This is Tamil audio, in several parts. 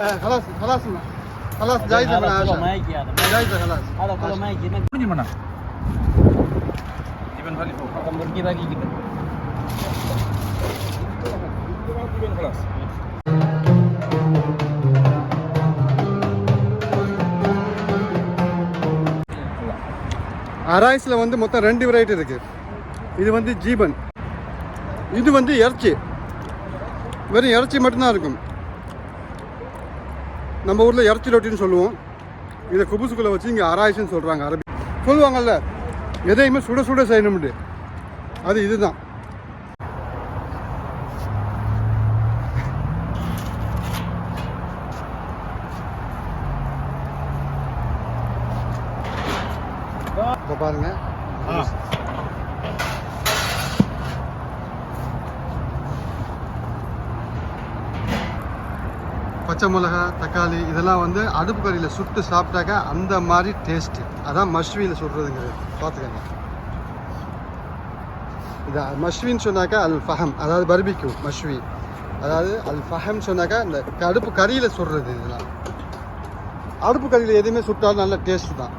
آه خلاص خلاص خلاص جايزه من هذا كله عشرة ما يجي هذا جايزه خلاص هذا كله ما يجي Ini mana? Iban kali tu. akan pergi lagi kita Iban kelas. அராய்ஸில் வந்து மொத்தம் ரெண்டு வெரைட்டி இருக்கு இது வந்து ஜீபன் இது வந்து இறைச்சி வெறும் இறைச்சி மட்டும்தான் இருக்கும் நம்ம ஊரில் இறைச்சி ரொட்டின்னு சொல்லுவோம். இதை குபுசுக்குள்ளே வச்சு இங்கே ஆராய்ச்சின்னு சொல்கிறாங்க அரபி. சொல்லுவாங்கல்ல எதையுமே சுட சுட செய்யணும்னு அது இதுதான். இப்போ பாருங்கள் பச்சை மிளகா தக்காளி இதெல்லாம் வந்து அடுப்பு கறியில் சுட்டு சாப்பிட்டாக்கா அந்த மாதிரி டேஸ்ட்டு அதான் மஷ்வியில் சுடுறதுங்கிறது. பார்த்துக்கங்க. இது மஷ்வின்னு சொன்னாக்கா அல் ஃபஹம் அதாவது பர்பிக்யூ மஷ்வி அதாவது அல் ஃபஹம் சொன்னாக்கா இந்த அடுப்பு கறியில் சுடுறது இதெல்லாம். அடுப்பு கறியில் எதுவுமே சுட்டாலும் நல்ல டேஸ்ட் தான்.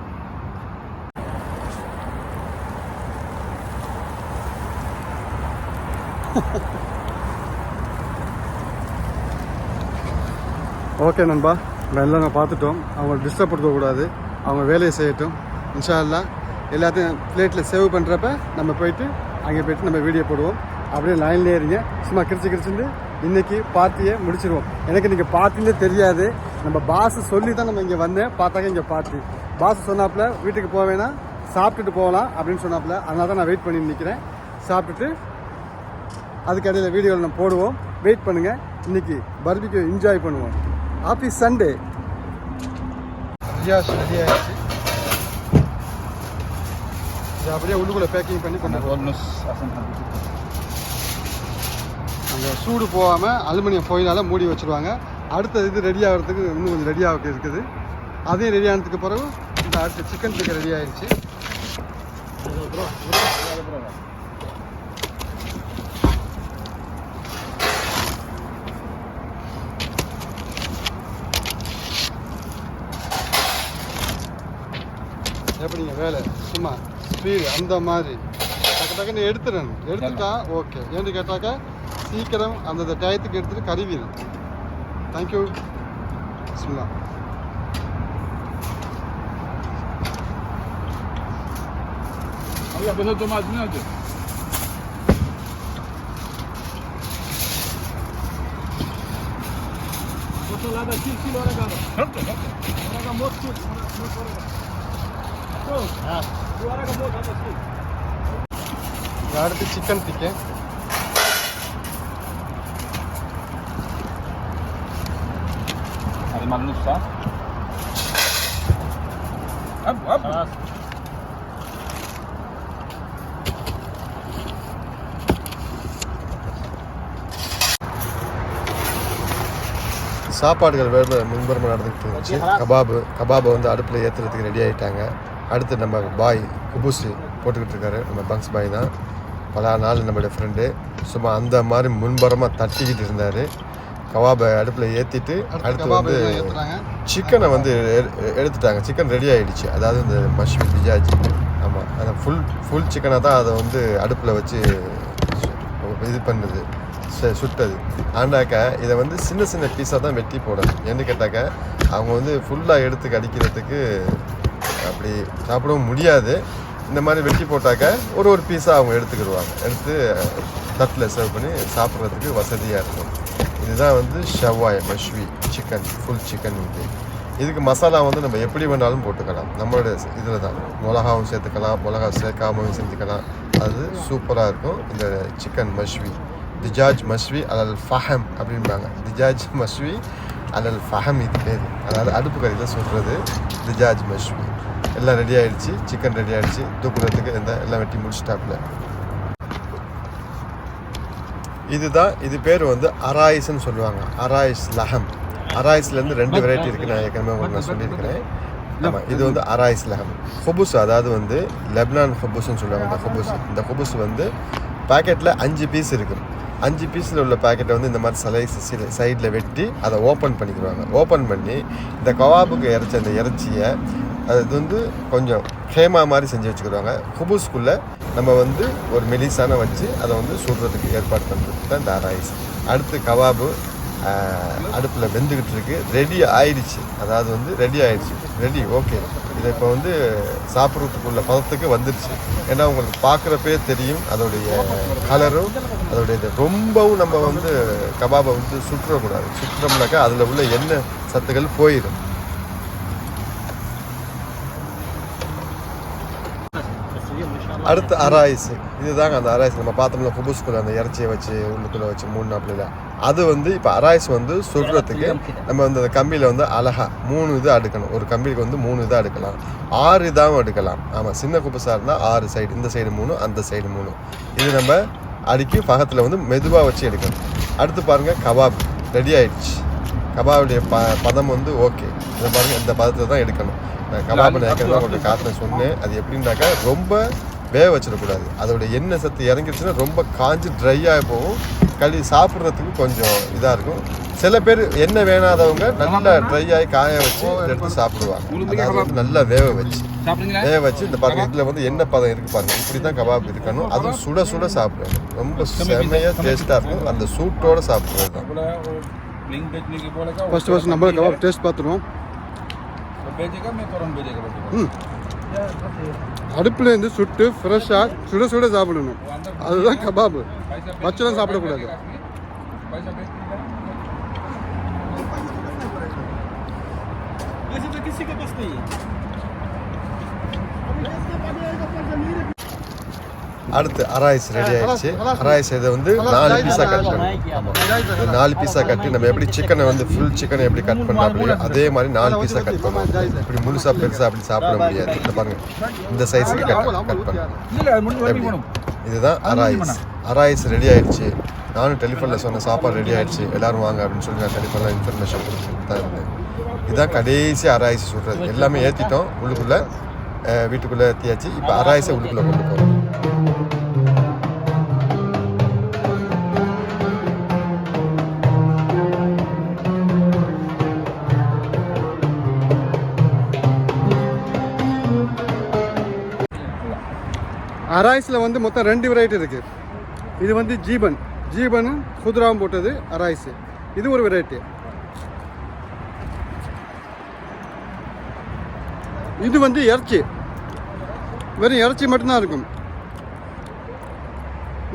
ஓகே நண்பா நம்ம எல்லாம் நான் பார்த்துட்டோம். அவங்க டிஸ்டர்ப் கொடுக்கக்கூடாது அவங்க வேலையை செய்யட்டும். இன்ஷா அல்லாஹ் எல்லாத்தையும் பிளேட்டில் சேவ் பண்ணுறப்ப நம்ம போயிட்டு அங்கே போயிட்டு நம்ம வீடியோ போடுவோம். அப்படியே லைன்லேயே இருங்க. சும்மா கிரிச்சு கிரிச்சுட்டு இன்றைக்கி பார்ட்டியை முடிச்சிருவோம். எனக்கு இன்றைக்கி பார்ட்டிலே தெரியாது. நம்ம பாஸ் சொல்லி தான் நம்ம இங்கே வந்தேன். பார்த்தாக்க இங்கே பார்ட்டி பாஸ் சொன்னாப்புல வீட்டுக்கு போக வேணாம். சாப்பிட்டுட்டு போகலாம் அப்படின்னு சொன்னாப்புல. அதனால தான் நான் வெயிட் பண்ணி நிற்கிறேன் சாப்பிட்டுட்டு அதுக்கு இடையில வீடியோவில் நம்ம போடுவோம். வெயிட் பண்ணுங்கள் இன்றைக்கி பர்பிக்கு என்ஜாய் பண்ணுவோம். ஹாப்பி சண்டே ரியாஸ் ரெடி ஆயிடுச்சு இது அப்படியே உள்ளுக்குள்ளே பேக்கிங் பண்ணி கொண்டு. அந்த சூடு போகாமல் அலுமினியம் ஃபோயிலால் மூடி வச்சுருவாங்க. அடுத்த இது ரெடி ஆகிறதுக்கு இன்னும் கொஞ்சம் ரெடி ஆக இருக்குது. அதையும் ரெடி ஆனதுக்கு பிறகு இந்த அடுத்த சிக்கன் டிக்கா ரெடி ஆயிடுச்சு எப்படிங்க வேலை? சும்மா ஸ்பீடு அந்த மாதிரி. டக்கு டக்குன்னு எடுத்துடணும். எடுத்துட்டா ஓகே. ஏன்னு கேட்டாக்கா சீக்கிரம் அந்த டயத்துக்கு எடுத்துட்டு கருவிடும் தேங்க்யூ பிஸ்மில்லா. Ayah besar tomat ni aja. Betul ada kecil orang kan Betul. orang kan mot அடுத்து சிக்கன் டிக்கே. Ab, ab. சாப்பாடுகள் வேறு முன்புறமாக நடந்துக்கிட்டு இருந்துச்சு. கபாபு கபாபை வந்து அடுப்பில் ஏற்றுறதுக்கு ரெடி ஆகிட்டாங்க அடுத்து நம்ம பாய் குபுசு போட்டுக்கிட்டு இருக்காரு. நம்ம பங்ஸ் பாய் தான். பல நாள் நம்மளுடைய ஃப்ரெண்டு சும்மா அந்த மாதிரி முன்புறமாக தட்டிக்கிட்டு இருந்தார். கபாபை அடுப்பில் ஏற்றிட்டு அடுத்து வந்து சிக்கனை வந்து எடுத்துட்டாங்க. சிக்கன் ரெடி ஆகிடுச்சு அதாவது இந்த மஷ்வி பிஜாஜ். ஆமாம் அந்த ஃபுல் ஃபுல் சிக்கனை தான் அதை வந்து அடுப்பில் வச்சு இது பண்ணுது. சுட்டது. ஆனாக்க இதை வந்து சின்ன சின்ன பீஸாக தான் வெட்டி போடணும். ஏன்னு கேட்டாக்க அவங்க வந்து ஃபுல்லாக எடுத்து கடிக்கிறதுக்கு அப்படி சாப்பிடவும் முடியாது. இந்த மாதிரி வெட்டி போட்டாக்க ஒரு ஒரு பீஸாக அவங்க எடுத்துக்கிடுவாங்க. எடுத்து தட்டில் சர்வ் பண்ணி சாப்பிட்றதுக்கு வசதியாக இருக்கும். இதுதான் வந்து ஷவாய் மஷ்வி சிக்கன் ஃபுல் சிக்கன் இது இதுக்கு மசாலா வந்து நம்ம எப்படி வேணாலும் போட்டுக்கலாம். நம்மளோட இதில் தான். மிளகாவும் சேர்த்துக்கலாம். மிளகா சேர்க்காமவும் சேர்த்துக்கலாம் அது சூப்பராக இருக்கும். இந்த சிக்கன் மஷ்வி திஜாஜ் மஷ்வி அலல் ஃபஹம் அப்படிம்பாங்க. திஜாஜ் மஷ்வி அலல் ஃபஹம் இது பேர். அதாவது அடுப்பு கறியில் சொல்கிறது திஜாஜ் மஷ்வி. எல்லாம் ரெடி ஆயிடுச்சு. சிக்கன் ரெடி ஆயிடுச்சு. தூக்குறதுக்கு இந்த எல்லாம் வெட்டி முடிச்சிட்டாப்புல இதுதான் இது பேர் வந்து அராய்ஸ்ன்னு சொல்லுவாங்க. அராய்ஸ் லஹம். அராய்ஸ்லேருந்து ரெண்டு வெரைட்டி இருக்குது நான் ஏற்கனவே உங்களுக்கு நான் சொல்லியிருக்கிறேன். ஆமாம் இது வந்து அராய்ஸ் லஹம். ஹொபுஸ் அதாவது வந்து லெப்னான் ஹொபுஸ்ன்னு சொல்லுவாங்க. இந்த ஹொபுஸ். இந்த ஹொபுஸ் வந்து பாக்கெட்டில் அஞ்சு பீஸ் இருக்கும் அஞ்சு பீஸில் உள்ள பாக்கெட்டை வந்து இந்த மாதிரி சலைஸ் சைடில் வெட்டி அதை ஓப்பன் பண்ணிக்கிடுவாங்க. ஓப்பன் பண்ணி இந்த கவாபுக்கு இறைச்ச அந்த இறைச்சியை அது வந்து கொஞ்சம் ஹேமா மாதிரி செஞ்சு வச்சுக்கிடுவாங்க. குபூஸ்குள்ளே நம்ம வந்து ஒரு மெலிசான வச்சு அதை வந்து சுடுறதுக்கு ஏற்பாடு பண்ணுறது தான் இந்த ரைஸ் அடுத்து கவாபு அடுப்பில் வெந்துக்கிட்டு இருக்கு. ரெடி ஆயிடுச்சு. அதாவது வந்து ரெடி ஆயிடுச்சு. Ready okay. இது இப்போ வந்து சாப்பிட்றதுக்குள்ள பதத்துக்கு வந்துடுச்சு ஏன்னா உங்களுக்கு பார்க்குறப்பே தெரியும் அதோடைய கலரும் அதோடைய இது ரொம்பவும் நம்ம வந்து கபாபை வந்து சுற்றக்கூடாது. சுற்றோம்னாக்கா அதில் உள்ள எண்ணெய் சத்துக்கள் போயிடும். அடுத்து அராய்ஸ் இதுதாங்க அந்த அராய்ஸ் நம்ம பார்த்தோம்ல குபுஸ்குள்ள அந்த இறைச்சியை வச்சு உள்ளுக்குள்ளே வச்சு மூணு நாப்பில் அது வந்து இப்போ அராய்ஸ் வந்து சுடுறதுக்கு நம்ம வந்து அந்த கம்பியில் வந்து அழகா மூணு இது அடுக்கணும். ஒரு கம்பிக்கு வந்து மூணு இதாக அடுக்கலாம். ஆறு இதாகவும் எடுக்கலாம் ஆமாம் சின்ன குபுசாக இருந்தால் ஆறு சைடு இந்த சைடு மூணு அந்த சைடு மூணு இது நம்ம அடுக்கி பக்கத்தில் வந்து மெதுவாக வச்சு எடுக்கணும். அடுத்து பாருங்கள் கபாப். ரெடி ஆயிடுச்சு. கபாபுடைய ப பதம் வந்து ஓகே இந்த பாருங்கள் இந்த பதத்தை தான் எடுக்கணும். நான் கபாப் நான் ஏற்கனவே காட்டின சொன்னேன். அது எப்படின்னாக்கா ரொம்ப வேக வச்சிடக்கூடாது. அதோட எண்ணெய் சத்து இறங்கிடுச்சுன்னா ரொம்ப காஞ்சி ட்ரையாக போகும். களி சாப்பிட்றதுக்கு கொஞ்சம் இதாக இருக்கும். சில பேர் எண்ணெய் வேணாதவங்க நல்லா ட்ரை ஆகி காய வச்சு எடுத்து சாப்பிடுவாங்க. அதாவது நல்லா வேக வச்சு. வேக வச்சு இந்த பாருங்க இதில் வந்து எண்ணெய் பதம் இருக்கு பாருங்க. இப்படி தான் கபாப் இருக்கணும். அதுவும் சுட சுட சாப்பிடுவாங்க ரொம்ப செம்மையாக டேஸ்ட்டாக இருக்கும். அந்த சூட்டோட சாப்பிடுறது தான். ஃபஸ்ட்டு ஃபஸ்ட் நம்ம கபாப் டேஸ்ட் பார்த்துருவோம். ம். वो भेजेगा मैं तुरंत भेजेगा रोटी ம் அடுப்புலேருந்து சுட்டு ஃப்ரெஷ்ஷாக சுட சுட சாப்பிடணும் அதுதான் கபாப் पैसा பச்சைலாம் சாப்பிடக்கூடாது पैसा भेज वैसे तो किसी के पास नहीं है அடுத்து அராய்ஸ் ரெடி ஆயிடுச்சு. அராய்ஸ் இதை வந்து நாலு பீஸாக கட் பண்ணணும். நாலு பீஸாக கட்டி நம்ம எப்படி சிக்கனை வந்து ஃபுல் சிக்கனை எப்படி கட் பண்ணாமலையோ அதே மாதிரி நாலு பீஸாக கட் பண்ணணும். இப்படி முழுசாக பெருசாக அப்படி சாப்பிட முடியாது. இந்த பாருங்க. இந்த சைஸுக்கு கட் கட் பண்ணணும். இதுதான் அராய்ஸ். அராய்ஸ் ரெடி ஆயிடுச்சு. நானும் டெலிஃபோனில் சொன்ன சாப்பாடு ரெடி ஆயிடுச்சு. எல்லாரும் வாங்க அப்படின்னு சொல்லி நான் டெலிஃபோனில் இன்ஃபர்மேஷன் கொடுத்துட்டு தான் இருந்தேன். இதுதான் கடைசி அராய்ஸ் சுடுறது எல்லாமே ஏற்றிட்டோம் உள்ளுக்குள்ளே வீட்டுக்குள்ளே ஏற்றியாச்சு இப்போ அராய்ஸை உள்ளுக்குள்ளே கொண்டு போகிறோம் அராய்ஸில் வந்து மொத்தம் ரெண்டு வெரைட்டி இருக்குது இது வந்து ஜீபன் ஜீபன் குதிராவும் போட்டது அராய்ஸு இது ஒரு வெரைட்டி இது வந்து இறைச்சி. வெறும் இறைச்சி மட்டும்தான் இருக்கும்.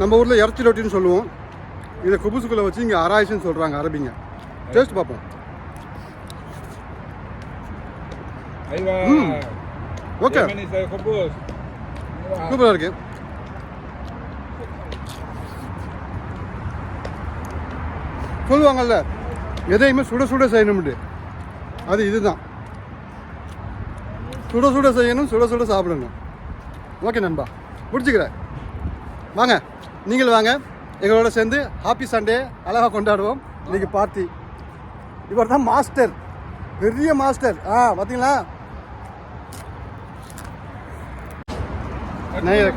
நம்ம ஊரில் இறைச்சி ரொட்டின்னு சொல்லுவோம். இதை குபுசுக்குள்ளே வச்சு இங்கே அராய்ச்சின்னு சொல்கிறாங்க அரபிங்க. டேஸ்ட் பார்ப்போம். ஓகே. சூப்பராக இருக்கு. சொல்லுவாங்கல்ல எதையுமே சுட சுட செய்யணும்ட்டு அது இதுதான். சுட சுட செய்யணும் சுட சுட சாப்பிடணும். ஓகே நண்பா முடிச்சுக்கிறேன். வாங்க நீங்கள் வாங்க. எங்களோட சேர்ந்து ஹாப்பி சண்டே அழகாக கொண்டாடுவோம். இன்னைக்கு பார்ட்டி. இவர் தான் மாஸ்டர். பெரிய மாஸ்டர். ஆ பார்த்தீங்களா நேயர்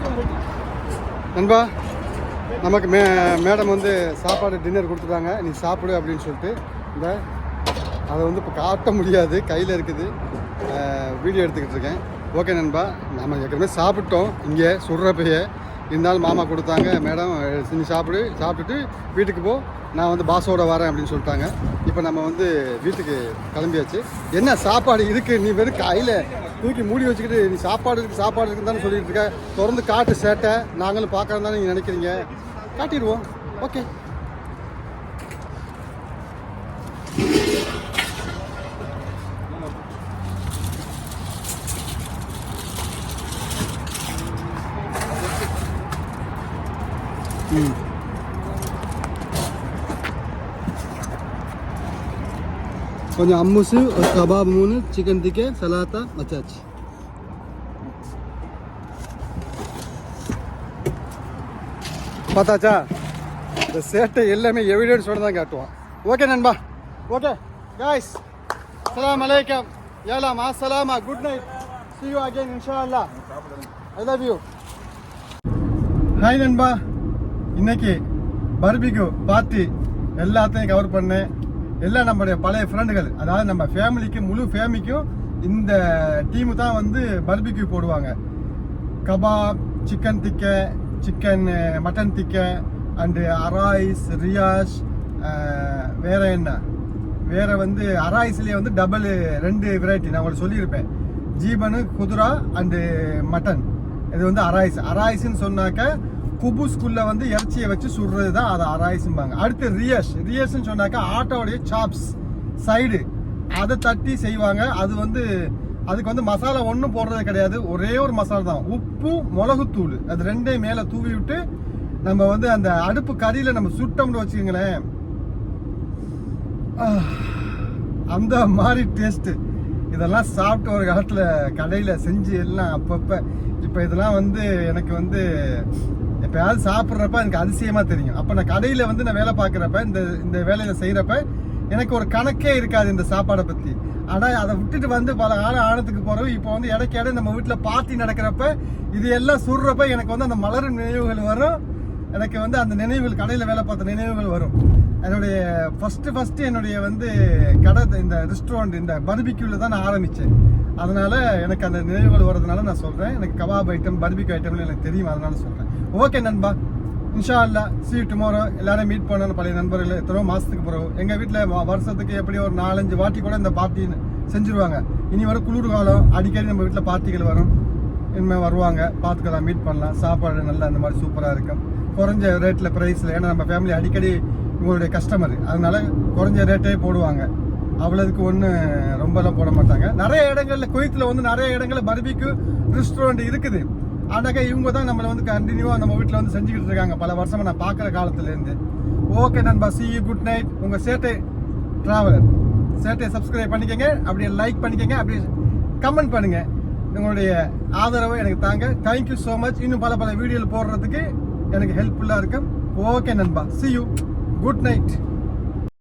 நண்பா நமக்கு மே மேடம் வந்து சாப்பாடு டின்னர் கொடுத்துட்டாங்க. நீ சாப்பிடு அப்படின்னு சொல்லிட்டு இந்த அதை வந்து இப்போ காட்ட முடியாது. கையில் இருக்குது. வீடியோ எடுத்துக்கிட்டு இருக்கேன். ஓகே நண்பா நம்ம ஏற்கனவே சாப்பிட்டோம். இங்கே சுடுறப்பையே இருந்தாலும் மாமா கொடுத்தாங்க மேடம் நீ சாப்பிடு சாப்பிட்டுட்டு வீட்டுக்கு போ. நான் வந்து பாஸோட வரேன் அப்படின்னு சொல்லிட்டாங்க. இப்போ நம்ம வந்து வீட்டுக்கு கிளம்பியாச்சு. என்ன சாப்பாடு இருக்குது நீ வெறும் கையில் தூக்கி மூடி வச்சுக்கிட்டு நீ சாப்பாடு இருக்கு சாப்பாடு இருக்குன்னு தானே சொல்லிட்டு இருக்க. திறந்து காட்டு சேட்டை. நாங்களும் பார்க்கறது தானே நீங்கள் நினைக்கிறீங்க. காட்டிடுவோம். ஓகே. கொஞ்சம் அம்முசு ஒரு கபாப் மூணு சிக்கன் டிக்கே சலாத்தா வச்சாச்சு பார்த்தாச்சா இந்த சேட்டை எல்லாமே எவிடன்ஸோட தான் காட்டுவான் ஓகே நண்பா ஓகே காய்ஸ் அஸ்ஸலாமு அலைக்கும் ஏலா மா Salama good night see you again இன்ஷா அல்லாஹ் ஐ லவ் யூ ஹாய் நண்பா இன்னைக்கு பர்பிக்யூ பார்ட்டி எல்லாத்தையும் கவர் பண்ணேன் எல்லாம் நம்மளுடைய பழைய ஃப்ரெண்டுகள் அதாவது நம்ம ஃபேமிலிக்கு முழு ஃபேமிலிக்கும் இந்த டீமு தான் வந்து பர்பிக்யூ போடுவாங்க. Kebab chicken tikka chicken mutton tikka and அராய்ஸ் Riyash வேற என்ன? வேற வந்து அராய்ஸ்லேயே வந்து டபுள் ரெண்டு வெரைட்டி நான் உங்களுக்கு சொல்லியிருப்பேன். ஜீபனு குதிரா அண்டு மட்டன். இது வந்து அராய்ஸ். அராய்ஸ்ன்னு சொன்னாக்க குபுஸ்குள்ள வந்து இறைச்சியை வச்சு சுடுறது தான் அது அராய்ஸும்பாங்க அடுத்து ரியஷ் ரியஷ்னு சொன்னாக்கா ஆட்டோடைய சாப்ஸ் சைடு அதை தட்டி செய்வாங்க. அது வந்து அதுக்கு வந்து மசாலா ஒன்றும் போடுறது கிடையாது. ஒரே ஒரு மசாலா தான். உப்பு மிளகுத்தூள். அது ரெண்டையும் மேலே தூவி விட்டு நம்ம வந்து அந்த அடுப்பு கறியில் நம்ம சுட்டோம்னு வச்சுக்கோங்களேன். அந்த மாதிரி டேஸ்ட்டு இதெல்லாம் சாப்பிட்டு ஒரு காலத்தில் கடையில் செஞ்சு எல்லாம் அப்பப்போ. இப்போ இதெல்லாம் வந்து எனக்கு வந்து எப்பயாவது சாப்பிட்றப்ப எனக்கு அதிசயமாக தெரியும். அப்போ நான் கடையில் வந்து நான் வேலை பார்க்குறப்ப இந்த இந்த வேலையை செய்கிறப்ப எனக்கு ஒரு கணக்கே இருக்காது இந்த சாப்பாடை பற்றி ஆனால் அதை விட்டுட்டு வந்து பல ஆழ ஆழத்துக்கு போகிறோம் இப்போ வந்து இடைக்காடு நம்ம வீட்டில் பார்ட்டி நடக்கிறப்ப இது எல்லாம் சுடுறப்ப எனக்கு வந்து அந்த மலரும் நினைவுகள் வரும். எனக்கு வந்து அந்த நினைவுகள் கடையில் வேலை பார்த்த நினைவுகள் வரும். என்னுடைய ஃபஸ்ட்டு ஃபஸ்ட்டு என்னுடைய வந்து கடை இந்த ரெஸ்டாரண்ட் இந்த பர்பிக்யூவில் தான் நான் ஆரம்பித்தேன் அதனால் எனக்கு அந்த நினைவுகள் வர்றதுனால நான் சொல்கிறேன் எனக்கு கபாப் ஐட்டம் பர்பிக்யூ ஐட்டம்னு எனக்கு தெரியும். அதனால சொல்கிறேன் ஓகே நண்பா. இன்ஷா அல்லா சி டுமாரோ எல்லாரும் மீட் பண்ணணும் பழைய நண்பர்கள் எத்தனோ மாதத்துக்கு பிறகு. எங்கள் வீட்டில் வருஷத்துக்கு எப்படி ஒரு நாலஞ்சு வாட்டி கூட இந்த பார்ட்டி செஞ்சுருவாங்க. இனி வர குளிர் காலம் அடிக்கடி நம்ம வீட்டில் பார்ட்டிகள் வரும். இனிமேல் வருவாங்க பார்த்துக்கலாம் மீட் பண்ணலாம். சாப்பாடு நல்லா அந்த மாதிரி சூப்பராக இருக்கும். குறைஞ்ச ரேட்டில் ப்ரைஸில் ஏன்னா நம்ம ஃபேமிலி அடிக்கடி உங்களுடைய கஸ்டமர் அதனால குறைஞ்ச ரேட்டே போடுவாங்க. அவ்வளோதுக்கு ஒன்று ரொம்பலாம் போட மாட்டாங்க. நிறைய இடங்களில் குவைத்தில் வந்து நிறைய இடங்களில் பர்பிக்கு ரெஸ்டாரண்ட் இருக்குது. ஆனாக்கா இவங்க தான் நம்மளை வந்து கண்டினியூவாக நம்ம வீட்டில் வந்து செஞ்சுக்கிட்டு இருக்காங்க. பல வருஷமாக நான் பார்க்குற காலத்துலேருந்து. ஓகே நண்பா. சி யூ குட் நைட் உங்கள் சேட்டை ட்ராவலர் சேட்டையை சப்ஸ்கிரைப் பண்ணிக்கங்க. அப்படியே லைக் பண்ணிக்கோங்க. அப்படியே கமெண்ட் பண்ணுங்கள் உங்களுடைய ஆதரவை எனக்கு தாங்க. தேங்க்யூ ஸோ மச் இன்னும் பல பல வீடியோவில் போடுறதுக்கு எனக்கு ஹெல்ப்ஃபுல்லாக இருக்கும். ஓகே நண்பா. C you good night